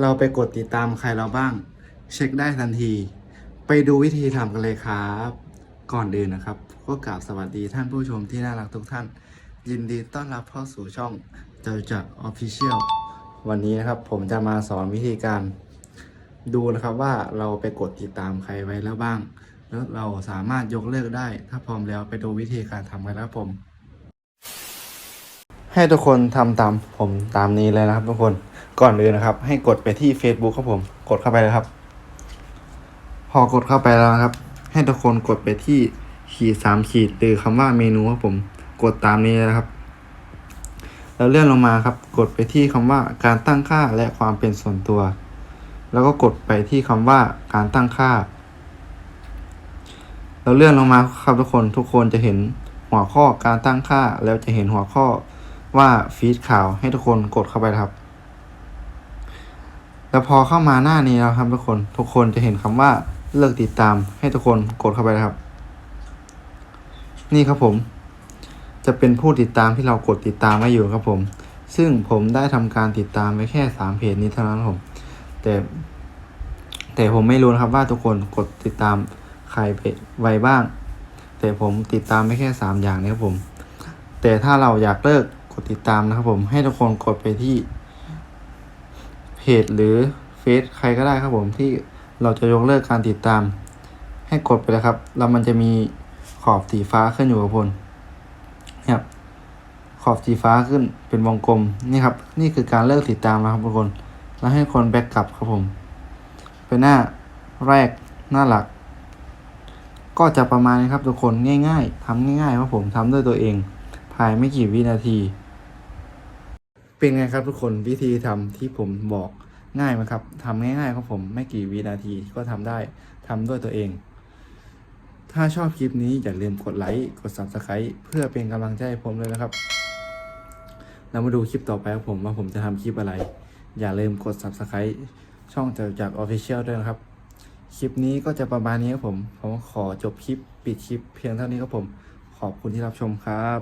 เราไปกดติดตามใครเราบ้าง เช็คได้ทันที ไปดูวิธีทำกันเลยครับ ก่อนอื่นนะครับ ก็กราบสวัสดีท่านผู้ชมที่น่ารักทุกท่าน ยินดีต้อนรับเข้าสู่ช่องเจอจากออฟฟิเชียลวันนี้นะครับผมจะมาสอนวิธีการ ดูนะครับว่าเราไปกดติดตามใครไว้แล้วบ้าง แล้วเราสามารถยกเลิกได้ ถ้าพร้อมแล้วไปดูวิธีการทำกันแล้วผม ให้ทุกคนทำตามผมตามนี้เลยนะครับ ทุกคนก่อนอื่นนะครับ ให้กดไปที่ Facebook ครับผม กดเข้าไปเลยครับ พอกดเข้าไปแล้วครับ ให้ทุกคนกดไปที่ขีดสามขีดหรือคำว่าเมนูครับผม กดตามนี้เลยนะครับ แล้วเลื่อนลงมาครับ กดไปที่คำว่าการตั้งค่าและความเป็นส่วนตัว แล้วก็กดไปที่คำว่าการตั้งค่าเราเลื่อนลงมาครับทุกคนทุกคนจะเห็นหัวข้อการตั้งค่าแล้วจะเห็นหัวข้อ ว่าฟีดข่าวให้ทุกคนกดเข้าไปครับ แล้วพอเข้ามาหน้านี้แล้วครับทุกคน ทุกคนจะเห็นคำว่าเลิกติดตามให้ทุกคนกดเข้าไปครับ นี่ครับผม จะเป็นผู้ติดตามที่เรากดติดตามไว้อยู่ครับผม ซึ่งผมได้ทำการติดตามไว้แค่สามเพจนี้เท่านั้นผม แต่ แต่ผมไม่รู้นะครับว่าทุกคนกดติดตามใครไปไว้บ้าง แต่ผมติดตามไม่แค่สามอย่างนี้ครับผม แต่ถ้าเราอยากเลิก ดติดตามนะครับผมให้ทุกคนกดไปที่เพจหรือเฟซใครก็ได้ครับผมที่เราจะยกเลิกการติดตาม ให้กดไปเลยครับ แล้วมันจะมีขอบสีฟ้าขึ้นอยู่กับคนนี่ครับขอบสีฟ้าขึ้นเป็นวงกลมนี่ครับ นี่คือการเลิกติดตามนะครับทุกคน แล้วให้คนแบ็กกลับครับผมไปหน้าแรกหน้าหลัก ก็จะประมาณนี้ครับทุกคนง่าย ๆทำง่ายๆครับผมทำด้วยตัวเอง ภายไม่กี่วินาที เป็นไงครับทุกคนวิธีทำที่ผมบอกง่ายไหมครับทำง่ายๆครับผมไม่กี่วินาทีก็ทำได้ทำด้วยตัวเอง ถ้าชอบคลิปนี้อย่าลืมกดไลค์กด subscribe เพื่อเป็นกำลังใจให้ผมเลยนะครับแล้วมาดูคลิปต่อไปครับผมว่าผมจะทำคลิปอะไร อย่าลืมกด subscribe ช่องจากจาก Official ด้วยนะครับ คลิปนี้ก็จะประมาณนี้ครับผมผมขอจบคลิปปิดคลิปเพียงเท่านี้ครับผม ขอบคุณที่รับชมครับ